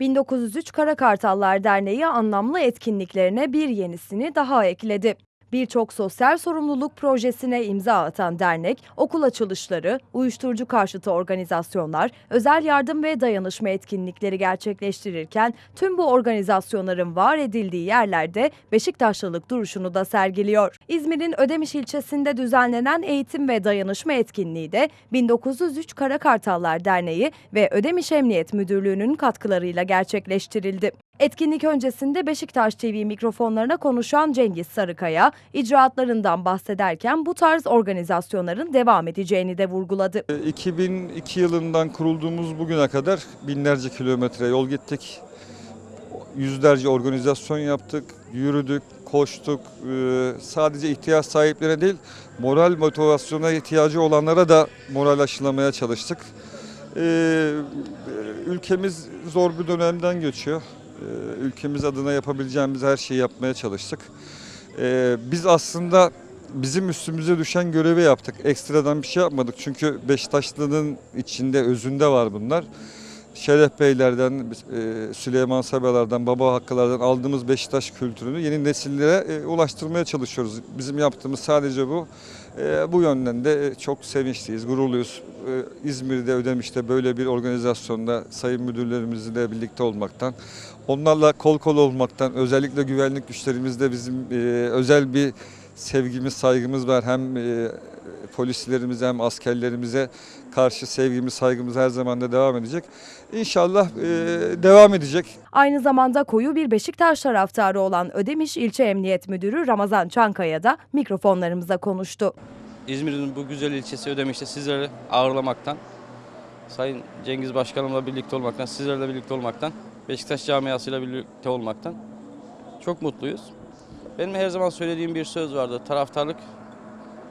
1903 Kara Kartallar Derneği anlamlı etkinliklerine bir yenisini daha ekledi. Birçok sosyal sorumluluk projesine imza atan dernek, okul açılışları, uyuşturucu karşıtı organizasyonlar, özel yardım ve dayanışma etkinlikleri gerçekleştirirken tüm bu organizasyonların var edildiği yerlerde Beşiktaşlılık duruşunu da sergiliyor. İzmir'in Ödemiş ilçesinde düzenlenen eğitim ve dayanışma etkinliği de 1903 Kara Kartallar Derneği ve Ödemiş Emniyet Müdürlüğü'nün katkılarıyla gerçekleştirildi. Etkinlik öncesinde Beşiktaş TV mikrofonlarına konuşan Cengiz Sarıkaya, icraatlarından bahsederken bu tarz organizasyonların devam edeceğini de vurguladı. 2002 yılından kurulduğumuz bugüne kadar binlerce kilometre yol gittik. Yüzlerce organizasyon yaptık, yürüdük, koştuk. Ee, Sadece ihtiyaç sahiplerine değil, moral motivasyona ihtiyacı olanlara da moral aşılamaya çalıştık. Ee, Ülkemiz zor bir dönemden geçiyor. Ee, Ülkemiz adına yapabileceğimiz her şeyi yapmaya çalıştık. Ee, Biz aslında bizim üstümüze düşen görevi yaptık. Ekstradan bir şey yapmadık. Çünkü Beşiktaşlı'nın içinde, özünde var bunlar. Şeref Beylerden, e, Süleyman Sabalar'dan, Baba Hakkılar'dan aldığımız Beşiktaş kültürünü yeni nesillere e, ulaştırmaya çalışıyoruz. Bizim yaptığımız sadece bu. E, Bu yönden de çok sevinçliyiz, gururluyuz. İzmir'de, Ödemiş'te böyle bir organizasyonda sayın müdürlerimizle birlikte olmaktan, onlarla kol kol olmaktan, özellikle güvenlik güçlerimizde bizim özel bir sevgimiz, saygımız var. Hem polislerimize hem askerlerimize karşı sevgimiz, saygımız her zaman da devam edecek. İnşallah e, devam edecek. Aynı zamanda koyu bir Beşiktaş taraftarı olan Ödemiş İlçe Emniyet Müdürü Ramazan Çankaya da mikrofonlarımıza konuştu. İzmir'in bu güzel ilçesi Ödemiş'te sizleri ağırlamaktan, Sayın Cengiz Başkanımla birlikte olmaktan, sizlerle birlikte olmaktan, Beşiktaş camiasıyla birlikte olmaktan çok mutluyuz. Benim her zaman söylediğim bir söz vardı. Taraftarlık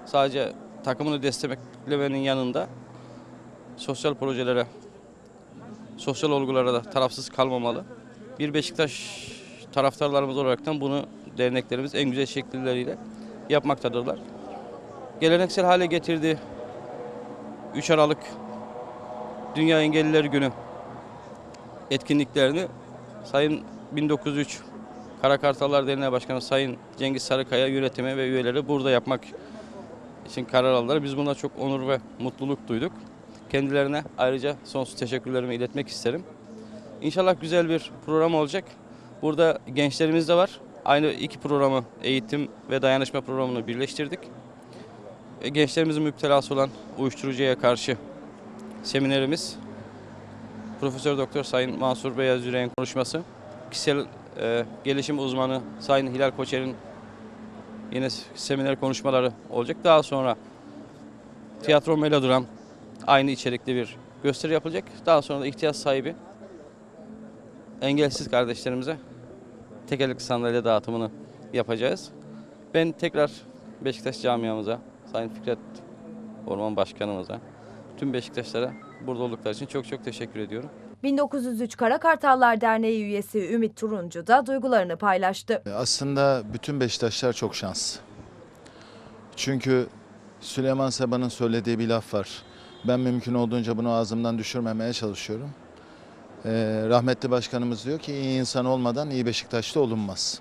sadece takımını desteklemenin yanında sosyal projelere, sosyal olgulara da tarafsız kalmamalı. Bir Beşiktaş taraftarlarımız olaraktan bunu derneklerimiz en güzel şekilleriyle yapmaktadırlar geleneksel hale getirdi. 3 Aralık Dünya Engelliler Günü etkinliklerini Sayın 1903 Karakartallar Derneği Başkanı Sayın Cengiz Sarıkaya yönetimi ve üyeleri burada yapmak için karar aldılar. Biz buna çok onur ve mutluluk duyduk. Kendilerine ayrıca sonsuz teşekkürlerimi iletmek isterim. İnşallah güzel bir program olacak. Burada gençlerimiz de var. Aynı iki programı eğitim ve dayanışma programını birleştirdik. E, gençlerimizin müptelası olan uyuşturucuya karşı seminerimiz Profesör Doktor Sayın Mansur Beyaz Yüreğin konuşması, kişisel e, gelişim uzmanı Sayın Hilal Koçer'in yine seminer konuşmaları olacak. Daha sonra tiyatro melodram aynı içerikli bir gösteri yapılacak. Daha sonra da ihtiyaç sahibi engelsiz kardeşlerimize tekerlekli sandalye dağıtımını yapacağız. Ben tekrar Beşiktaş camiamıza, Sayın Fikret Orman Başkanımıza, tüm Beşiktaşlara burada oldukları için çok çok teşekkür ediyorum. 1903 Kara Kartallar Derneği üyesi Ümit Turuncu da duygularını paylaştı. Aslında bütün Beşiktaşlar çok şanslı. Çünkü Süleyman Seba'nın söylediği bir laf var. Ben mümkün olduğunca bunu ağzımdan düşürmemeye çalışıyorum. Ee, rahmetli başkanımız diyor ki iyi insan olmadan iyi Beşiktaşlı olunmaz.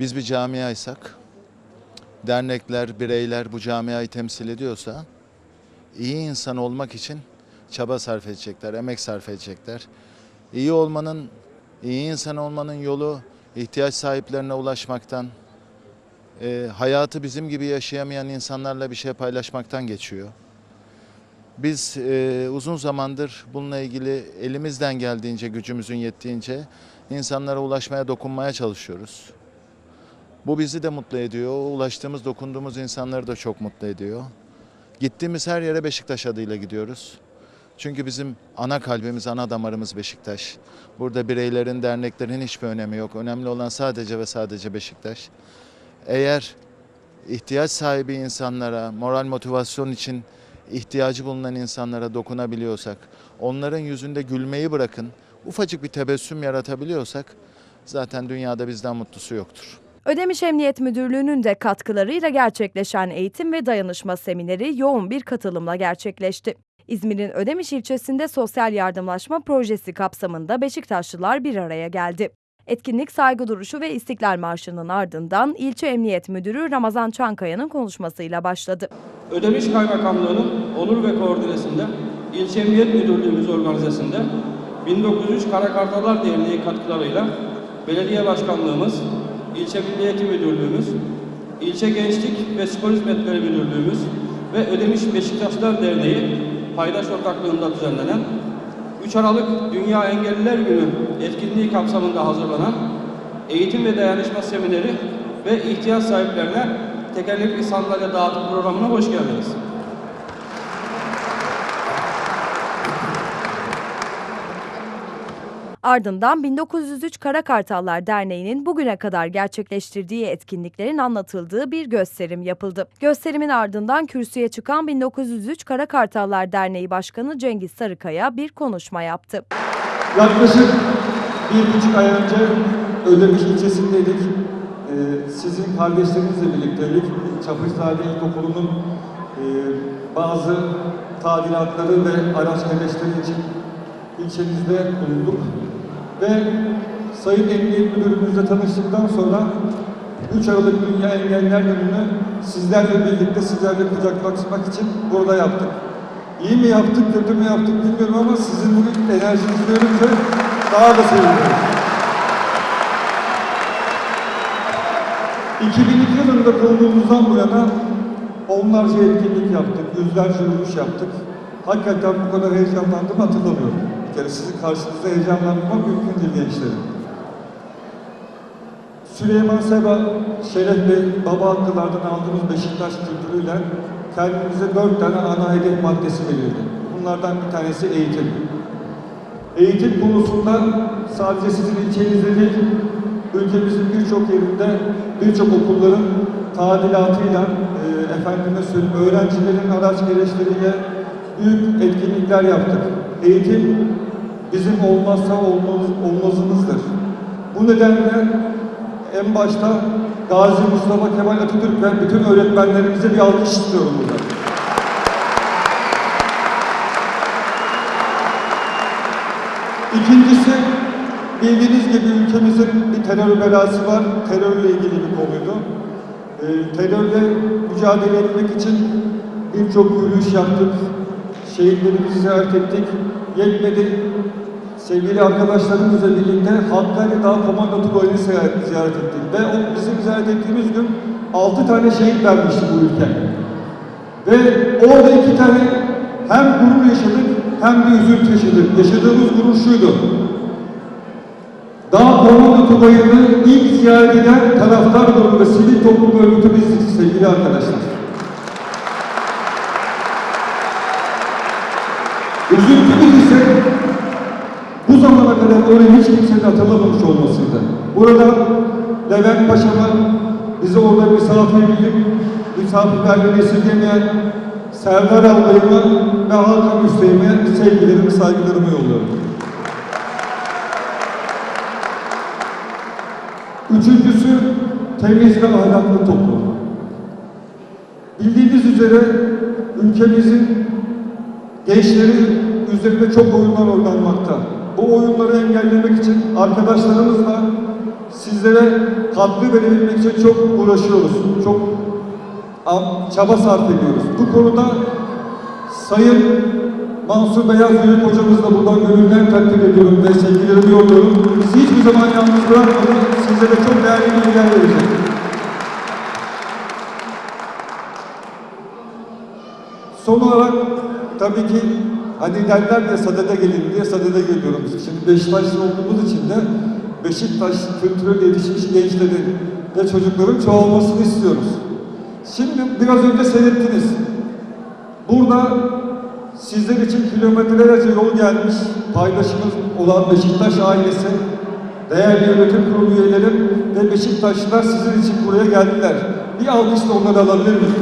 Biz bir camiaysak, dernekler, bireyler bu camiayı temsil ediyorsa iyi insan olmak için çaba sarf edecekler, emek sarf edecekler. İyi olmanın, iyi insan olmanın yolu ihtiyaç sahiplerine ulaşmaktan, e, hayatı bizim gibi yaşayamayan insanlarla bir şey paylaşmaktan geçiyor. Biz e, uzun zamandır bununla ilgili elimizden geldiğince, gücümüzün yettiğince insanlara ulaşmaya, dokunmaya çalışıyoruz. Bu bizi de mutlu ediyor. Ulaştığımız, dokunduğumuz insanları da çok mutlu ediyor. Gittiğimiz her yere Beşiktaş adıyla gidiyoruz. Çünkü bizim ana kalbimiz, ana damarımız Beşiktaş. Burada bireylerin, derneklerin hiçbir önemi yok. Önemli olan sadece ve sadece Beşiktaş. Eğer ihtiyaç sahibi insanlara, moral motivasyon için ihtiyacı bulunan insanlara dokunabiliyorsak, onların yüzünde gülmeyi bırakın, ufacık bir tebessüm yaratabiliyorsak zaten dünyada bizden mutlusu yoktur. Ödemiş Emniyet Müdürlüğü'nün de katkılarıyla gerçekleşen eğitim ve dayanışma semineri yoğun bir katılımla gerçekleşti. İzmir'in Ödemiş ilçesinde sosyal yardımlaşma projesi kapsamında Beşiktaşlılar bir araya geldi. Etkinlik saygı duruşu ve İstiklal Marşı'nın ardından ilçe Emniyet Müdürü Ramazan Çankaya'nın konuşmasıyla başladı. Ödemiş Kaymakamlığı'nın onur ve koordinesinde İlçe Emniyet Müdürlüğümüz organizasında 1903 Karakartalar Derneği katkılarıyla Belediye Başkanlığımız, İlçe Milli Müdürlüğümüz, İlçe Gençlik ve Spor Hizmetleri Müdürlüğümüz ve Ödemiş Beşiktaşlar Derneği paydaş ortaklığında düzenlenen 3 Aralık Dünya Engelliler Günü etkinliği kapsamında hazırlanan eğitim ve dayanışma semineri ve ihtiyaç sahiplerine tekerlekli sandalye dağıtım programına hoş geldiniz. Ardından 1903 Kara Kartallar Derneği'nin bugüne kadar gerçekleştirdiği etkinliklerin anlatıldığı bir gösterim yapıldı. Gösterimin ardından kürsüye çıkan 1903 Kara Kartallar Derneği Başkanı Cengiz Sarıkaya bir konuşma yaptı. Yaklaşık bir buçuk ay önce Ödemiş ilçesindeydik. Ee, sizin kardeşlerinizle birlikteydik. Çapıçzade İlkokulu'nun e, bazı tadilatları ve araç gereçleri için ilçemizde bulunduk. Ve Sayın Emniyet Müdürümüzle tanıştıktan sonra 3 Aralık Dünya Engelliler Günü'nü sizlerle birlikte sizlerle kucaklaşmak için burada yaptık. İyi mi yaptık, kötü mü yaptık bilmiyorum ama sizin bugün enerjinizi görünce daha da seviniyorum. 2002 yılında kurulduğumuzdan bu yana onlarca etkinlik yaptık, yüzlerce yürüyüş yaptık. Hakikaten bu kadar heyecanlandım hatırlamıyorum. Kere sizin karşınızda heyecanlanmak mümkün değil gençlerim. Süleyman Seba, Şeref Bey, baba hakkılardan aldığımız Beşiktaş kültürüyle kendimize dört tane ana hedef maddesi belirledi. Bunlardan bir tanesi eğitim. Eğitim konusunda sadece sizin ilçenizde değil, ülkemizin birçok yerinde, birçok okulların tadilatıyla, e, efendime söyleyeyim, öğrencilerin araç gereçleriyle büyük etkinlikler yaptık. Eğitim bizim olmazsa olmaz, olmazımızdır. Bu nedenle en başta Gazi Mustafa Kemal Atatürk ve bütün öğretmenlerimize bir alkış istiyorum burada. İkincisi, bildiğiniz gibi ülkemizin bir terör belası var. Terörle ilgili bir konuydu. Ee, terörle mücadele etmek için birçok yürüyüş yaptık. Şehitlerimizi ziyaret ettik. Yetmedi. Sevgili arkadaşlarımızla birlikte Hakkari Dağ Komando Tugayı'nı ziyaret, ettik. Ve o bizim ziyaret ettiğimiz gün 6 tane şehit vermişti bu ülke. Ve orada iki tane hem gurur yaşadık hem de üzüntü yaşadık. Yaşadığımız gurur şuydu. Dağ Komando Tugayı'nı ilk ziyaret eden taraftar grubu ve sivil toplum örgütü bizdik sevgili arkadaşlar. Üzüntümüz ise bu zamana kadar öyle hiç kimsenin hatırlamamış olmasıydı. Burada Levent Paşa'ma bizi orada misafir edip misafirperverliğini esirgemeyen Serdar Albayıma ve Hakan Hüseyin'e sevgilerimi, saygılarımı yolluyorum. Üçüncüsü temiz ve ahlaklı toplum. Bildiğiniz üzere ülkemizin gençleri üzerinde çok oyunlar oynanmakta. Bu oyunları engellemek için arkadaşlarımızla sizlere katkı verebilmek için çok uğraşıyoruz. Çok çaba sarf ediyoruz. Bu konuda Sayın Mansur Beyaz Yürek hocamızı da buradan gönülden takdir ediyorum ve sevgilerimi yolluyorum. Bizi hiçbir zaman yalnız bırakmadı. Sizlere çok değerli bilgiler verecek. Son olarak tabii ki hani derler ya sadede gelin diye sadede geliyorum. Şimdi Beşiktaşlı olduğumuz için de Beşiktaş kültürel yetişmiş gençlerin ve çocukların çoğalmasını istiyoruz. Şimdi biraz önce seyrettiniz. Burada sizler için kilometrelerce yol gelmiş paydaşımız olan Beşiktaş ailesi, değerli yönetim kurulu üyelerim ve Beşiktaşlılar sizin için buraya geldiler. Bir alkış da onları alabilir miyiz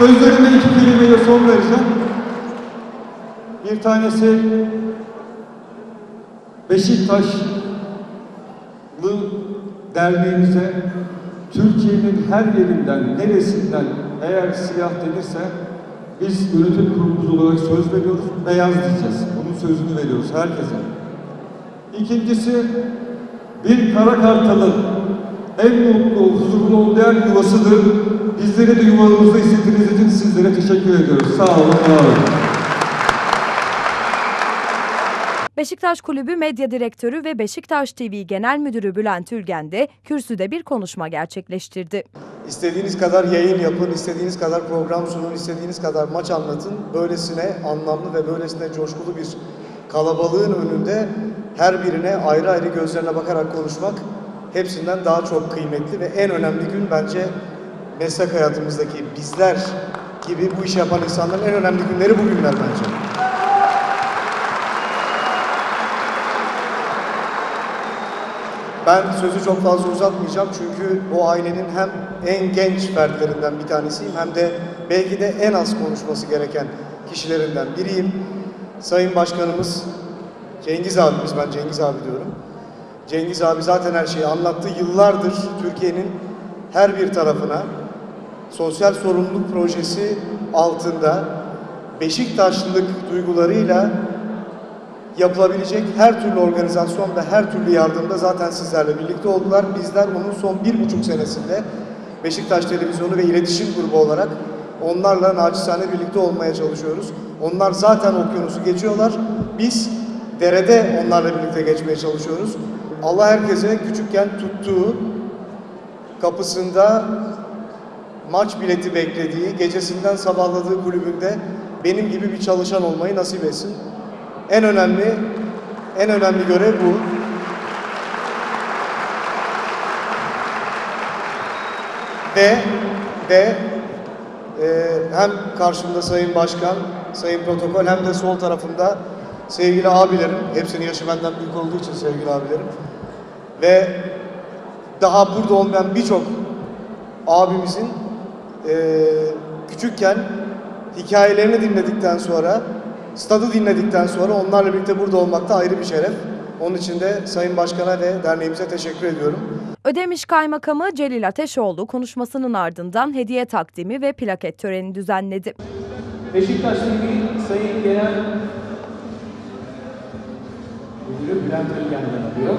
Sözlerime iki kelimeyle son vereceğim. Bir tanesi Beşiktaşlı derneğimize Türkiye'nin her yerinden, neresinden eğer siyah denirse biz yönetim kurulumuz olarak söz veriyoruz, beyaz diyeceğiz. Bunun sözünü veriyoruz herkese. İkincisi, bir kara kartalın en mutlu, huzurlu olduğu yer yuvasıdır. Bizleri de yuvanızda hissettiğiniz için sizlere teşekkür ediyoruz. Sağ olun, var olun. Beşiktaş Kulübü Medya Direktörü ve Beşiktaş TV Genel Müdürü Bülent Ülgen de kürsüde bir konuşma gerçekleştirdi. İstediğiniz kadar yayın yapın, istediğiniz kadar program sunun, istediğiniz kadar maç anlatın. Böylesine anlamlı ve böylesine coşkulu bir kalabalığın önünde her birine ayrı ayrı gözlerine bakarak konuşmak hepsinden daha çok kıymetli ve en önemli gün bence meslek hayatımızdaki bizler gibi bu işi yapan insanların en önemli günleri bu günler bence. Ben sözü çok fazla uzatmayacağım çünkü o ailenin hem en genç fertlerinden bir tanesiyim hem de belki de en az konuşması gereken kişilerinden biriyim. Sayın Başkanımız Cengiz abimiz, ben Cengiz abi diyorum. Cengiz abi zaten her şeyi anlattı. Yıllardır Türkiye'nin her bir tarafına sosyal sorumluluk projesi altında Beşiktaşlılık duygularıyla yapılabilecek her türlü organizasyon ve her türlü yardımda zaten sizlerle birlikte oldular. Bizler onun son bir buçuk senesinde Beşiktaş Televizyonu ve İletişim Grubu olarak onlarla naçizane birlikte olmaya çalışıyoruz. Onlar zaten okyanusu geçiyorlar. Biz derede onlarla birlikte geçmeye çalışıyoruz. Allah herkese küçükken tuttuğu kapısında maç bileti beklediği, gecesinden sabahladığı kulübünde benim gibi bir çalışan olmayı nasip etsin. En önemli, en önemli görev bu. Ve ve e, hem karşımda Sayın Başkan, Sayın Protokol hem de sol tarafımda sevgili abilerim, hepsinin yaşı benden büyük olduğu için sevgili abilerim ve daha burada olmayan birçok abimizin e, küçükken hikayelerini dinledikten sonra, stadı dinledikten sonra onlarla birlikte burada olmak da ayrı bir şeref. Onun için de Sayın Başkan'a ve derneğimize teşekkür ediyorum. Ödemiş Kaymakamı Celil Ateşoğlu konuşmasının ardından hediye takdimi ve plaket töreni düzenledi. Beşiktaş TV Sayın Genel Müdürü Bülent Ülgen'den alıyor.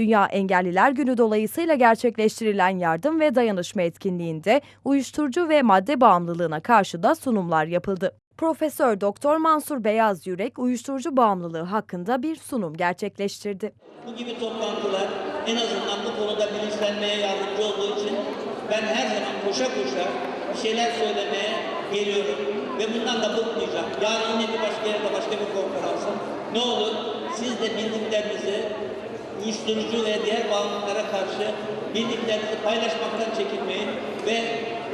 Dünya Engelliler Günü dolayısıyla gerçekleştirilen yardım ve dayanışma etkinliğinde uyuşturucu ve madde bağımlılığına karşı da sunumlar yapıldı. Profesör Doktor Mansur Beyaz Yürek uyuşturucu bağımlılığı hakkında bir sunum gerçekleştirdi. Bu gibi toplantılar en azından bu konuda bilinçlenmeye yardımcı olduğu için ben her zaman koşa koşa bir şeyler söylemeye geliyorum ve bundan da bıkmayacağım. Yarın yine bir başka yerde başka bir konferansa ne olur siz de bildiklerinizi uyuşturucu ve diğer bağımlılıklara karşı bildiklerinizi paylaşmaktan çekinmeyin ve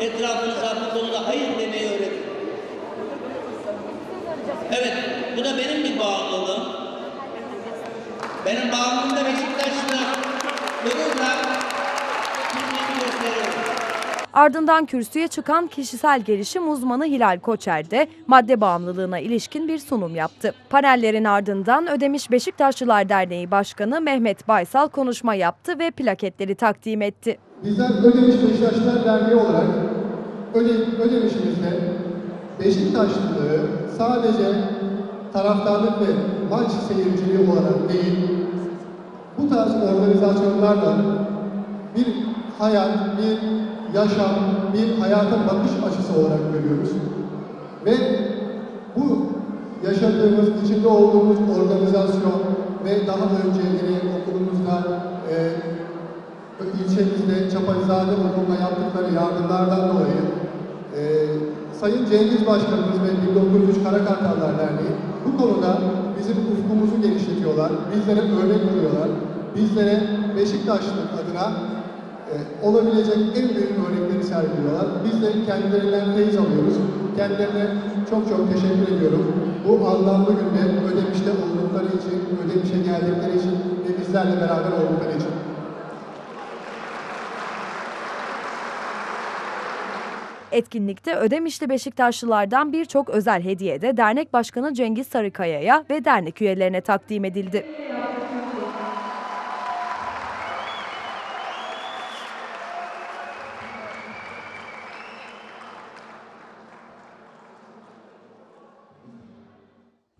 etrafınıza bu konuda hayır demeyi öğretin. Evet, bu da benim bir bağımlılığım. Benim bağımlılığım da Ardından kürsüye çıkan kişisel gelişim uzmanı Hilal Koçer de madde bağımlılığına ilişkin bir sunum yaptı. Panellerin ardından Ödemiş Beşiktaşlılar Derneği Başkanı Mehmet Baysal konuşma yaptı ve plaketleri takdim etti. Bizler Ödemiş Beşiktaşlar Derneği olarak Öde, Ödemiş'imizde Beşiktaşlılığı sadece taraftarlık ve maç seyirciliği olarak değil, bu tarz organizasyonlarla bir hayat, bir yaşam, bir hayata bakış açısı olarak görüyoruz. Ve bu yaşadığımız, içinde olduğumuz organizasyon ve daha önce yine okulumuzda e, ilçemizde Çapalizade Okulu'na yaptıkları yardımlardan dolayı e, Sayın Cengiz Başkanımız ve 1903 Karakartallar Derneği bu konuda bizim ufkumuzu genişletiyorlar, bizlere örnek oluyorlar, bizlere Beşiktaşlık adına e, olabilecek en büyük örnekleri sergiliyorlar. Biz de kendilerinden feyiz alıyoruz. Kendilerine çok çok teşekkür ediyorum. Bu anlamlı günde Ödemiş'te oldukları için, Ödemiş'e geldikleri için ve bizlerle beraber oldukları için. Etkinlikte Ödemişli Beşiktaşlılardan birçok özel hediye de dernek başkanı Cengiz Sarıkaya'ya ve dernek üyelerine takdim edildi.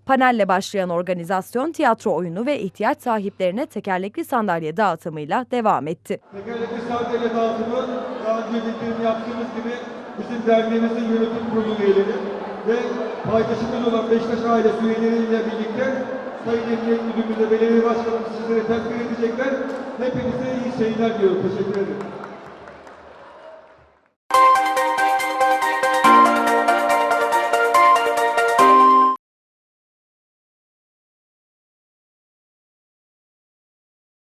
Panelle başlayan organizasyon tiyatro oyunu ve ihtiyaç sahiplerine tekerlekli sandalye dağıtımıyla devam etti. Tekerlekli sandalye dağıtımı daha önce bildiğim yaptığımız gibi bizim derneğimizin yönetim kurulu üyeleri ve paydaşımız olan Beşiktaş ailesi üyeleriyle birlikte Sayın Emniyet Müdürümüz ve Belediye Başkanımız sizlere takdir edecekler. Hepinize iyi seyirler diyorum. Teşekkür ederim.